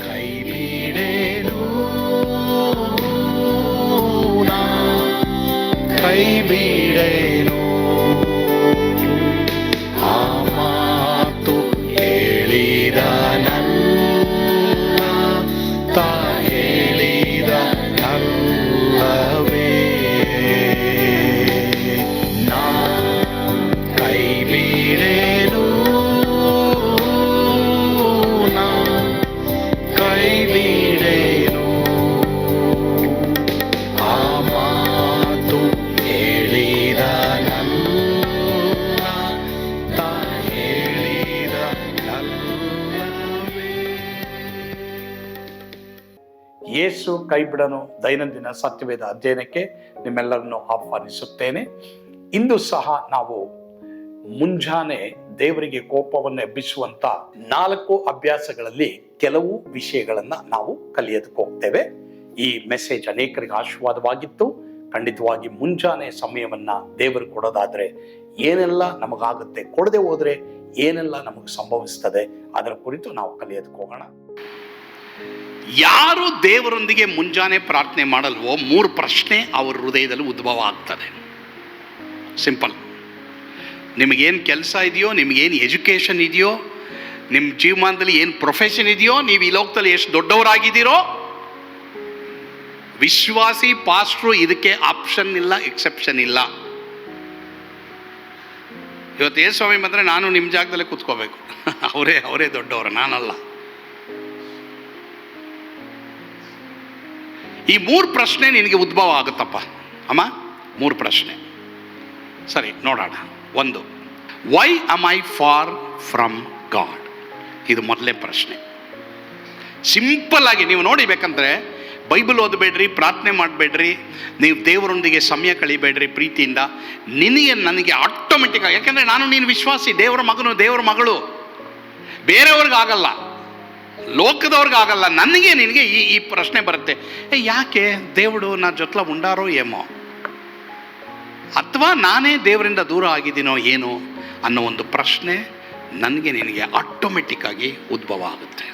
കൈബീടേനോ കൈബീ ಯೇಸು ಕೈಬಿಡನು ದೈನಂದಿನ ಸತ್ಯವೇದ ಅಧ್ಯಯನಕ್ಕೆ ನಿಮ್ಮೆಲ್ಲರನ್ನು ಆಹ್ವಾನಿಸುತ್ತೇನೆ. ಇಂದು ಸಹ ನಾವು ಮುಂಜಾನೆ ದೇವರಿಗೆ ಕೋಪವನ್ನು ಎಬ್ಬಿಸುವಂತ ನಾಲ್ಕು ಅಭ್ಯಾಸಗಳಲ್ಲಿ ಕೆಲವು ವಿಷಯಗಳನ್ನ ನಾವು ಕಲಿಯೋದಕ್ಕೆ ಹೋಗ್ತೇವೆ. ಈ ಮೆಸೇಜ್ ಅನೇಕರಿಗೆ ಆಶೀರ್ವಾದವಾಗಿತ್ತು. ಖಂಡಿತವಾಗಿ ಮುಂಜಾನೆ ಸಮಯವನ್ನ ದೇವರು ಕೊಡೋದಾದ್ರೆ ಏನೆಲ್ಲ ನಮಗಾಗುತ್ತೆ, ಕೊಡದೆ ಹೋದ್ರೆ ಏನೆಲ್ಲ ನಮಗೆ ಸಂಭವಿಸ್ತದೆ, ಅದರ ಕುರಿತು ನಾವು ಕಲಿಯೋದಕ್ಕೆ ಹೋಗೋಣ. ಯಾರು ದೇವರೊಂದಿಗೆ ಮುಂಜಾನೆ ಪ್ರಾರ್ಥನೆ ಮಾಡಲ್ವೋ ಮೂರು ಪ್ರಶ್ನೆ ಅವರ ಹೃದಯದಲ್ಲಿ ಉದ್ಭವ ಆಗ್ತದೆ. ಸಿಂಪಲ್ ನಿಮಗೇನು ಕೆಲಸ ಇದೆಯೋ, ನಿಮಗೇನು ಎಜುಕೇಷನ್ ಇದೆಯೋ ನಿಮ್ಮ ಜೀವಮಾನದಲ್ಲಿ ಏನು ಪ್ರೊಫೆಷನ್ ಇದೆಯೋ, ನೀವು ಈ ಲೋಕದಲ್ಲಿ ಎಷ್ಟು ದೊಡ್ಡವರಾಗಿದ್ದೀರೋ, ವಿಶ್ವಾಸಿ ಪಾಸ್ಟ್ರು ಇದಕ್ಕೆ ಆಪ್ಷನ್ ಇಲ್ಲ ಎಕ್ಸೆಪ್ಷನ್ ಇಲ್ಲ. ಇವತ್ತು ಏ ಸ್ವಾಮಿ ಬಂದರೆ ನಾನು ನಿಮ್ಮ ಜಾಗದಲ್ಲೇ ಕೂತ್ಕೋಬೇಕು. ಅವರೇ ಅವರೇ ದೊಡ್ಡವರು, ನಾನಲ್ಲ. ಈ ಮೂರು ಪ್ರಶ್ನೆ ನಿನಗೆ ಉದ್ಭವ ಆಗುತ್ತಪ್ಪ. ಅಮ್ಮ, ಮೂರು ಪ್ರಶ್ನೆ. ಸರಿ, ನೋಡೋಣ. ಒಂದು why am I far from God ಇದು ಮೊದಲನೇ ಪ್ರಶ್ನೆ. ಸಿಂಪಲ್ ಆಗಿ ನೀವು ನೋಡಿಬೇಕಂದ್ರೆ ಬೈಬಲ್ ಓದಬೇಡ್ರಿ, ಪ್ರಾರ್ಥನೆ ಮಾಡಬೇಡ್ರಿ, ನೀವು ದೇವರೊಂದಿಗೆ ಸಮಯ ಕಳಿಬೇಡ್ರಿ ಪ್ರೀತಿಯಿಂದ, ನಿನಗೆ, ನನಗೆ ಆಟೋಮೆಟಿಕ್ ಆಗಿ, ಯಾಕಂದರೆ ನಾನು ನೀನು ವಿಶ್ವಾಸಿ, ದೇವರ ಮಗನು, ದೇವರ ಮಗಳು. ಬೇರೆಯವ್ರಿಗಾಗಲ್ಲ. ಲೋಕದವ್ರಿಗಾಗಲ್ಲ, ನನಗೆ ನಿನಗೆ ಈ ಈ ಪ್ರಶ್ನೆ ಬರುತ್ತೆ. ಏ, ಯಾಕೆ? ದೇವಡು ನನ್ನ ಜೊತ್ಲ ಉಂಡಾರೋ ಏಮೋ ಅಥವಾ ನಾನೇ ದೇವರಿಂದ ದೂರ ಆಗಿದ್ದೀನೋ ಏನೋ ಅನ್ನೋ ಒಂದು ಪ್ರಶ್ನೆ ನನಗೆ ನಿನಗೆ ಆಟೋಮೆಟಿಕ್ ಆಗಿ ಉದ್ಭವ ಆಗುತ್ತೆ.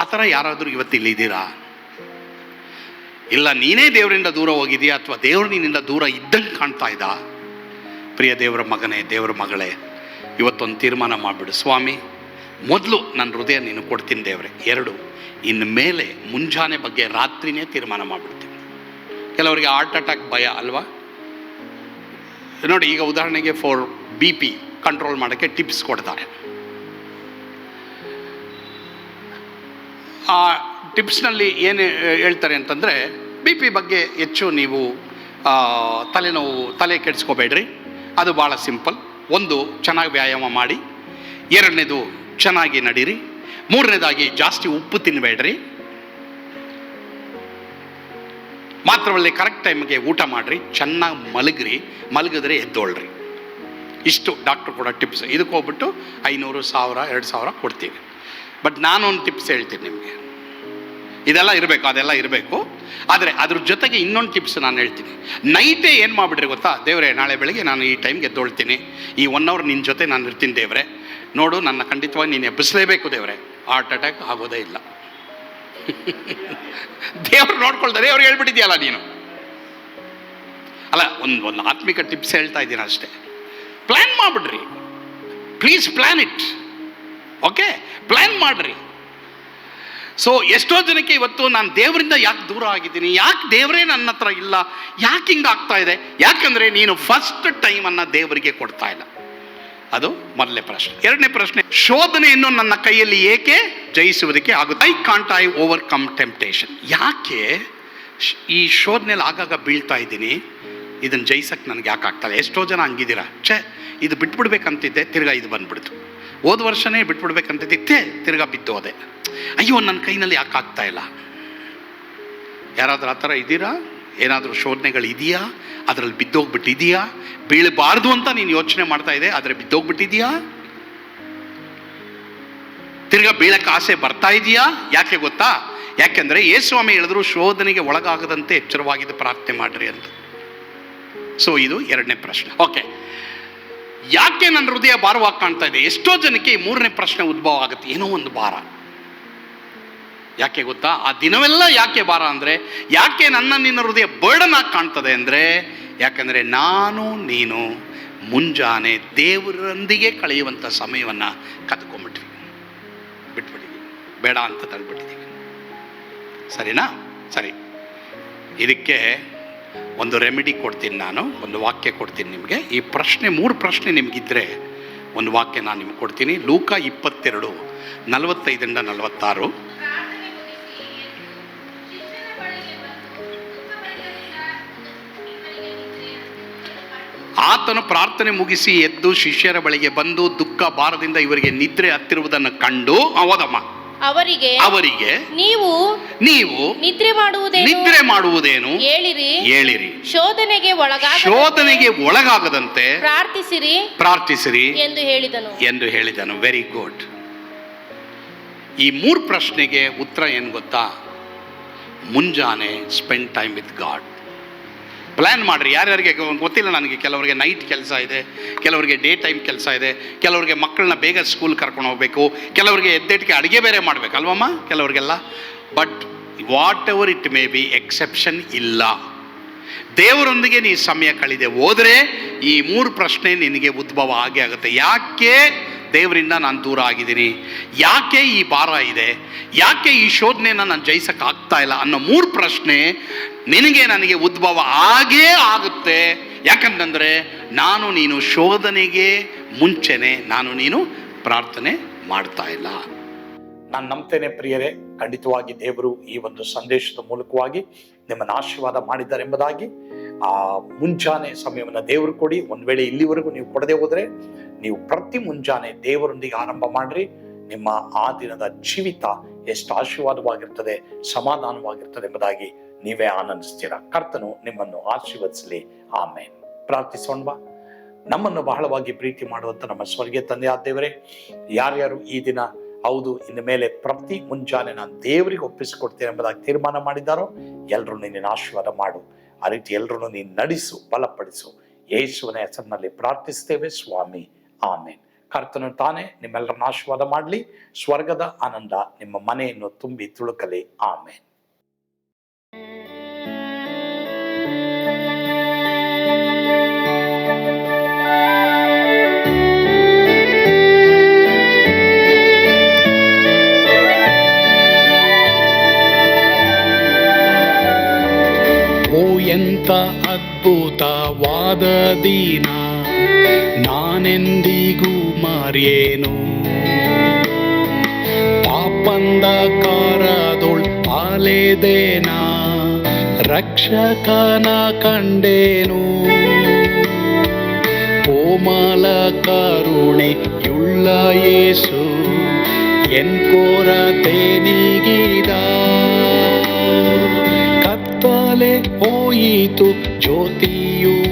ಆ ಥರ ಯಾರಾದರೂ ಇವತ್ತು ಇಲ್ಲಿದ್ದೀರಾ ಇಲ್ಲ, ನೀನೇ ದೇವರಿಂದ ದೂರ ಹೋಗಿದೀಯಾ ಅಥವಾ ದೇವರು ನಿನ್ನಿಂದ ದೂರ ಇದ್ದಂಗೆ ಕಾಣ್ತಾ ಇದ್ದ ಪ್ರಿಯ ದೇವರ ಮಗನೇ, ದೇವರ ಮಗಳೇ, ಇವತ್ತೊಂದು ತೀರ್ಮಾನ ಮಾಡಿಬಿಡು. ಸ್ವಾಮಿ ಮೊದಲು ನನ್ನ ಹೃದಯ ನೀನು ಕೊಡ್ತೀನಿ ದೇವ್ರೆ. ಎರಡು, ಇನ್ನು ಮೇಲೆ ಮುಂಜಾನೆ ಬಗ್ಗೆ ರಾತ್ರಿನೇ ತೀರ್ಮಾನ ಮಾಡಿಬಿಡ್ತೀನಿ. ಕೆಲವರಿಗೆ ಹಾರ್ಟ್ ಅಟ್ಯಾಕ್ ಭಯ ಅಲ್ವಾ? ನೋಡಿ, ಈಗ ಉದಾಹರಣೆಗೆ ಫಾರ್ ಬಿ ಪಿ ಕಂಟ್ರೋಲ್ ಮಾಡೋಕ್ಕೆ ಟಿಪ್ಸ್ ಕೊಡ್ತಾರೆ. ಆ ಟಿಪ್ಸ್ನಲ್ಲಿ ಏನು ಹೇಳ್ತಾರೆ ಅಂತಂದರೆ ಬಿ ಪಿ ಬಗ್ಗೆ ಹೆಚ್ಚು ನೀವು ತಲೆನೋವು, ತಲೆ ಕೆಡಿಸ್ಕೋಬೇಡ್ರಿ. ಅದು ಭಾಳ ಸಿಂಪಲ್ ಒಂದು, ಚೆನ್ನಾಗಿ ವ್ಯಾಯಾಮ ಮಾಡಿ. ಎರಡನೇದು ಚೆನ್ನಾಗಿ ನಡೀರಿ. ಮೂರನೇದಾಗಿ ಜಾಸ್ತಿ ಉಪ್ಪು ತಿನ್ನಬೇಡ್ರಿ ಮಾತ್ರವಲ್ಲೇ ಕರೆಕ್ಟ್ ಟೈಮ್ಗೆ ಊಟ ಮಾಡಿರಿ, ಚೆನ್ನಾಗಿ ಮಲಗ್ರಿ, ಮಲಗಿದ್ರೆ ಎದ್ದೋಳ್ರಿ. ಇಷ್ಟು ಡಾಕ್ಟ್ರು ಕೊಡೋ ಟಿಪ್ಸ್ ಇದಕ್ಕೆ ಹೋಗ್ಬಿಟ್ಟು ಐನೂರು, ಸಾವಿರ, ಎರಡು ಸಾವಿರ ಕೊಡ್ತೀವಿ ಬಟ್ ನಾನೊಂದು ಟಿಪ್ಸ್ ಹೇಳ್ತೀನಿ ನಿಮಗೆ. ಇದೆಲ್ಲ ಇರಬೇಕು, ಅದೆಲ್ಲ ಇರಬೇಕು. ಆದರೆ ಅದ್ರ ಜೊತೆಗೆ ಇನ್ನೊಂದು ಟಿಪ್ಸ್ ನಾನು ಹೇಳ್ತೀನಿ. ನೈಟೇ ಏನು ಮಾಡಿಬಿಡ್ರಿ ಗೊತ್ತಾ? ದೇವರೇ, ನಾಳೆ ಬೆಳಗ್ಗೆ ನಾನು ಈ ಟೈಮ್ಗೆ ಎದ್ದೊಳ್ತೀನಿ. ಈ ಒನ್ ಅವರ್ ನಿನ್ನ ಜೊತೆ ನಾನು ಇರ್ತೀನಿ ದೇವರೇ. ನೋಡು, ನನ್ನ ಖಂಡಿತವಾಗಿ ನೀನು ಎಬ್ಬಿಸಲೇಬೇಕು ದೇವರೇ. ಹಾರ್ಟ್ ಅಟ್ಯಾಕ್ ಆಗೋದೇ ಇಲ್ಲ. ದೇವ್ರು ನೋಡ್ಕೊಳ್ತಾರೆ ಅವ್ರು ಹೇಳ್ಬಿಟ್ಟಿದ್ಯಲ್ಲ ನೀನು. ಅಲ್ಲ, ಒಂದು ಒಂದು ಆತ್ಮಿಕ ಟಿಪ್ಸ್ ಹೇಳ್ತಾ ಇದ್ದೀನಿ ಅಷ್ಟೇ. Plan ಮಾಡಿಬಿಡ್ರಿ. Please plan it okay plan ಮಾಡಿರಿ. ಸೊ ಎಷ್ಟೋ ಜನಕ್ಕೆ ಇವತ್ತು ನಾನು ದೇವರಿಂದ ಯಾಕೆ ದೂರ ಆಗಿದ್ದೀನಿ, ಯಾಕೆ ದೇವರೇ ನನ್ನ ಹತ್ರ ಇಲ್ಲ, ಯಾಕೆ ಹಿಂಗೆ ಆಗ್ತಾ ಇದೆ? ಯಾಕಂದರೆ ನೀನು ಫಸ್ಟ್ ಟೈಮನ್ನು ದೇವರಿಗೆ ಕೊಡ್ತಾ ಇಲ್ಲ. ಅದು ಮೊದಲನೇ ಪ್ರಶ್ನೆ. ಎರಡನೇ ಪ್ರಶ್ನೆ, ಶೋಧನೆಯನ್ನು ನನ್ನ ಕೈಯಲ್ಲಿ ಏಕೆ ಜಯಿಸುವುದಕ್ಕೆ ಆಗುತ್ತೆ? I can't I overcome temptation ಯಾಕೆ ಈ ಶೋಧನೆಯಲ್ಲಿ ಆಗಾಗ ಬೀಳ್ತಾ ಇದ್ದೀನಿ? ಇದನ್ನು ಜಯಿಸಕ್ಕೆ ನನಗೆ ಯಾಕೆ ಆಗ್ತಾಯಿಲ್ಲ? ಎಷ್ಟೋ ಜನ ಹಂಗಿದ್ದೀರಾ? ಛೇ, ಇದು ಬಿಟ್ಬಿಡ್ಬೇಕಂತಿದ್ದೆ, ತಿರ್ಗಾ ಇದು ಬಂದ್ಬಿಡ್ತು. ಹೋದ ವರ್ಷನೇ ಬಿಟ್ಬಿಡ್ಬೇಕಂತಿದ್ದೆ ತಿರ್ಗಾ ಬಿದ್ದು ಹೋದೆ. ಅಯ್ಯೋ, ನನ್ನ ಕೈನಲ್ಲಿ ಯಾಕೆ ಆಗ್ತಾ ಇಲ್ಲ ಯಾರಾದರೂ ಆ ಥರ ಇದ್ದೀರಾ? ಏನಾದರೂ ಶೋಧನೆಗಳು ಇದೆಯಾ? ಅದರಲ್ಲಿ ಬಿದ್ದೋಗ್ಬಿಟ್ಟಿದೆಯಾ? ಬೀಳಬಾರ್ದು ಅಂತ ನೀನು ಯೋಚನೆ ಮಾಡ್ತಾ ಇದೆ, ಆದರೆ ಬಿದ್ದೋಗ್ಬಿಟ್ಟಿದೆಯಾ? ತಿರ್ಗಾ ಬೀಳಕ್ಕೆ ಆಸೆ ಬರ್ತಾ ಇದೆಯಾ? ಯಾಕೆ ಗೊತ್ತಾ? ಯಾಕೆಂದರೆ ಯೇಸ್ವಾಮಿ ಹೇಳಿದ್ರು ಶೋಧನೆಗೆ ಒಳಗಾಗದಂತೆ ಎಚ್ಚರವಾಗಿದ್ದು ಪ್ರಾರ್ಥನೆ ಮಾಡ್ರಿ ಅಂತ. ಸೊ ಇದು ಎರಡನೇ ಪ್ರಶ್ನೆ. ಓಕೆ ಯಾಕೆ ನನ್ನ ಹೃದಯ ಭಾರವಾಗಿ ಕಾಣ್ತಾ ಇದೆ? ಎಷ್ಟೋ ಜನಕ್ಕೆ ಈ ಮೂರನೇ ಪ್ರಶ್ನೆ ಉದ್ಭವ ಆಗುತ್ತೆ. ಏನೋ ಒಂದು ಭಾರ. ಯಾಕೆ ಗೊತ್ತಾ? ಆ ದಿನವೆಲ್ಲ ಯಾಕೆ ಭಾರ ಅಂದರೆ, ಯಾಕೆ ನನ್ನ ನಿನ್ನ ಹೃದಯ ಬರ್ಡನ್ ಆಗಿ ಕಾಣ್ತದೆ ಅಂದರೆ, ಯಾಕಂದರೆ ನಾನು, ನೀನು ಮುಂಜಾನೆ ದೇವರೊಂದಿಗೆ ಕಳೆಯುವಂಥ ಸಮಯವನ್ನು ಕದ್ಕೊಂಡ್ಬಿಟ್ವಿ. ಬಿಟ್ಬಿಟ್ಟಿದ್ವಿ ಬೇಡ ಅಂತ ತಳ್ಬಿಟ್ಟಿದ್ದೀವಿ ಸರಿನಾ? ಸರಿ. ಇದಕ್ಕೆ ಒಂದು ರೆಮಿಡಿ ಕೊಡ್ತೀನಿ ನಾನು, ಒಂದು ವಾಕ್ಯ ಕೊಡ್ತೀನಿ ನಿಮಗೆ. ಈ ಪ್ರಶ್ನೆ, ಮೂರು ಪ್ರಶ್ನೆ ನಿಮಗಿದ್ರೆ ಒಂದು ವಾಕ್ಯ ನಾನು ನಿಮ್ಗೆ ಕೊಡ್ತೀನಿ. ಲೂಕ ಇಪ್ಪತ್ತೆರಡು, ನಲವತ್ತೈದರಿಂದ ನಲವತ್ತಾರು. ಆತನು ಪ್ರಾರ್ಥನೆ ಮುಗಿಸಿ ಎದ್ದು ಶಿಷ್ಯರ ಬಳಿಗೆ ಬಂದು ದುಃಖ ಭಾರದಿಂದ ಇವರಿಗೆ ನಿದ್ರೆ ಹತ್ತಿರುವುದನ್ನು ಕಂಡು ಅವದಮ್ಮ ಅವರಿಗೆ ಅವರಿಗೆ ನೀವು ನೀವು ನಿದ್ರೆ ಮಾಡುವುದೇನು? ನಿದ್ರೆ ಮಾಡುವುದೇನು? ಹೇಳಿರಿ. ಹೇಳಿರಿ. ಶೋಧನೆಗೆ ಒಳಗ ಶೋಧನೆಗೆ ಒಳಗಾಗದಂತೆ ಪ್ರಾರ್ಥಿಸಿರಿ ಪ್ರಾರ್ಥಿಸಿರಿ ಎಂದು ಹೇಳಿದನು. ಎಂದು ಹೇಳಿದನು. ವೆರಿ ಗುಡ್ ಈ ಮೂರು ಪ್ರಶ್ನೆಗೆ ಉತ್ತರ ಏನು ಗೊತ್ತಾ? ಮುಂಜಾನೆ spend time with God plan ಮಾಡಿರಿ. ಯಾರ್ಯಾರಿಗೆ ಗೊತ್ತಿಲ್ಲ ನನಗೆ. ಕೆಲವರಿಗೆ ನೈಟ್ ಕೆಲಸ ಇದೆ. ಕೆಲವರಿಗೆ ಡೇ ಟೈಮ್ ಕೆಲಸ ಇದೆ. ಕೆಲವರಿಗೆ ಮಕ್ಕಳನ್ನ ಬೇಗ ಸ್ಕೂಲ್ ಕರ್ಕೊಂಡು ಹೋಗಬೇಕು. ಕೆಲವರಿಗೆ ಎದ್ದೆಟ್ಟಿಗೆ ಅಡುಗೆ ಬೇರೆ ಮಾಡಬೇಕು. ಅಲ್ವಮ್ಮ? ಕೆಲವರಿಗೆಲ್ಲ. But whatever it may be exception ಇಲ್ಲ. ದೇವರೊಂದಿಗೆ ನೀ ಸಮಯ ಕಳೆದೆ ಹೋದರೆ ಈ ಮೂರು ಪ್ರಶ್ನೆ ನಿನಗೆ ಉದ್ಭವ ಆಗೇ ಆಗುತ್ತೆ. ಯಾಕೆ? ದೇವರಿಂದ ನಾನು ದೂರ ಆಗಿದ್ದೀನಿ. ಯಾಕೆ ಈ ಭಾರ ಇದೆ? ಯಾಕೆ ಈ ಶೋಧನೆಯನ್ನು ನಾನು ಜಯಿಸೋಕ್ಕಾಗ್ತಾ ಇಲ್ಲ ಅನ್ನೋ ಮೂರು ಪ್ರಶ್ನೆ ನಿನಗೆ ನನಗೆ ಉದ್ಭವ ಆಗೇ ಆಗುತ್ತೆ. ಯಾಕಂತಂದರೆ ನಾನು ನೀನು ಶೋಧನೆಗೆ ಮುಂಚೆನೆ ನಾನು ನೀನು ಪ್ರಾರ್ಥನೆ ಮಾಡ್ತಾ ಇಲ್ಲ. ನಾನು ನಂಬ್ತೇನೆ ಪ್ರಿಯರೇ, ಖಂಡಿತವಾಗಿ ದೇವರು ಈ ಒಂದು ಸಂದೇಶದ ಮೂಲಕವಾಗಿ ನಿಮ್ಮನ್ನು ಆಶೀರ್ವಾದ ಮಾಡಿದ್ದಾರೆ ಎಂಬುದಾಗಿ ಆ ಮುಂಜಾನೆ ಸಮಯವನ್ನು ದೇವರು ಕೊಡಿ. ಒಂದು ವೇಳೆ ಇಲ್ಲಿವರೆಗೂ ನೀವು ಕೊಡದೆ ಹೋದರೆ ನೀವು ಪ್ರತಿ ಮುಂಜಾನೆ ದೇವರೊಂದಿಗೆ ಆರಂಭ ಮಾಡ್ರಿ. ನಿಮ್ಮ ಆ ದಿನದ ಜೀವಿತ ಎಷ್ಟು ಆಶೀರ್ವಾದವಾಗಿರ್ತದೆ, ಸಮಾಧಾನವಾಗಿರ್ತದೆ ಎಂಬುದಾಗಿ ನೀವೇ ಆನಂದಿಸ್ತೀರಾ. ಕರ್ತನು ನಿಮ್ಮನ್ನು ಆಶೀರ್ವದಿಸಲಿ. ಆಮೇಲೆ ಪ್ರಾರ್ಥಿಸೋಣವಾ. ನಮ್ಮನ್ನು ಬಹಳವಾಗಿ ಪ್ರೀತಿ ಮಾಡುವಂಥ ನಮ್ಮ ಸ್ವರ್ಗೀಯ ತಂದೆ ದೇವರೇ, ಯಾರ್ಯಾರು ಈ ದಿನ ಹೌದು, ಇನ್ನು ಮೇಲೆ ಪ್ರತಿ ಮುಂಜಾನೆ ನಾನು ದೇವರಿಗೆ ಒಪ್ಪಿಸಿಕೊಡ್ತೇನೆ ಎಂಬುದಾಗಿ ತೀರ್ಮಾನ ಮಾಡಿದ್ದಾರೋ ಎಲ್ಲರೂ ನಿನ್ನ ಆಶೀರ್ವಾದ ಮಾಡು. ಆ ರೀತಿ ಎಲ್ಲರೂ ನೀನು ನಡೆಸು, ಬಲಪಡಿಸು. ಯೇಸುವಿನ ಹೆಸರಿನಲ್ಲಿ ಪ್ರಾರ್ಥಿಸ್ತೇವೆ ಸ್ವಾಮಿ. ಆಮೇನ್. ಕರ್ತನು ತಾನೇ, ನಿಮ್ಮೆಲ್ಲರನ್ನ ಆಶೀರ್ವಾದ ಮಾಡಲಿ. ಸ್ವರ್ಗದ ಆನಂದ ನಿಮ್ಮ ಮನೆಯನ್ನು ತುಂಬಿ ತುಳುಕಲಿ. ಆಮೇನ್. ದಿನ, ನಾನೆಂದಿಗೂ ಮಾರಿಯೇನು? ಪಾಪಂದ ಕಾರದೊಳ್ ಅಲೆದೇನ ರಕ್ಷಕನ ಕಂಡೇನು? ಕೋಮಲ ಕರುಣೆಯುಳ್ಳ ಯೇಸು ಎನ್ ತೇನಿಗಿದ ನೀಗಿದ? ಕತ್ತಲೆ ಹೋಯಿತು ಜ್ಯೋತಿಯು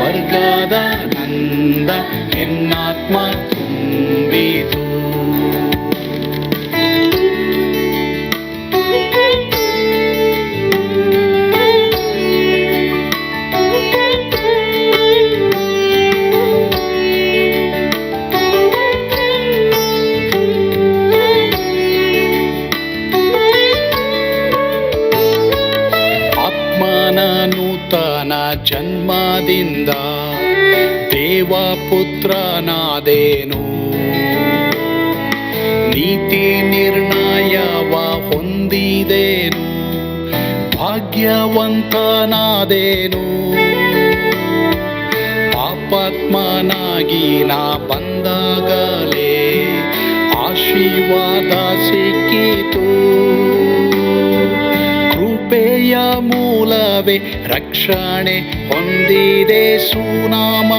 ಸ್ವರ್ಗದ ದೇವಪುತ್ರನಾದೇನು ನೀತಿ ನಿರ್ಣಯವ ಹೊಂದಿದೇನು. ಭಾಗ್ಯವಂತನಾದೇನು. ಪಾಪಾತ್ಮನಾಗಿ ನಾ ಬಂದಾಗಲೇ ಆಶೀರ್ವಾದ ಸಿಕ್ಕಿತು. ಕೃಪೆಯ ಮೂಲ ಮೂಲವೇ ರಕ್ಷಣೆ ಹೊಂದಿದೆ ಸುನಾಮ.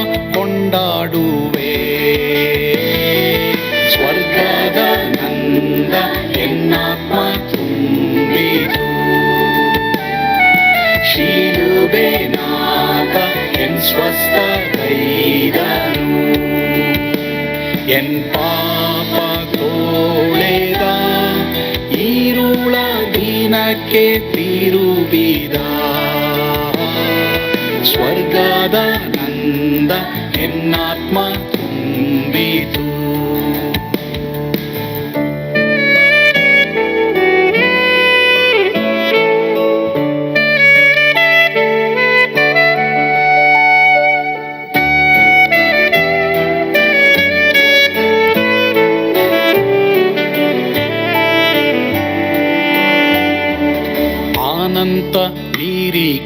ദിനಕ್ಕೆ ತಿರುಬಿದ. ಸ್ವರ್ಗದ ನಂದ ಎನ್ನಾತ್ಮ ತುಂಬಿತು.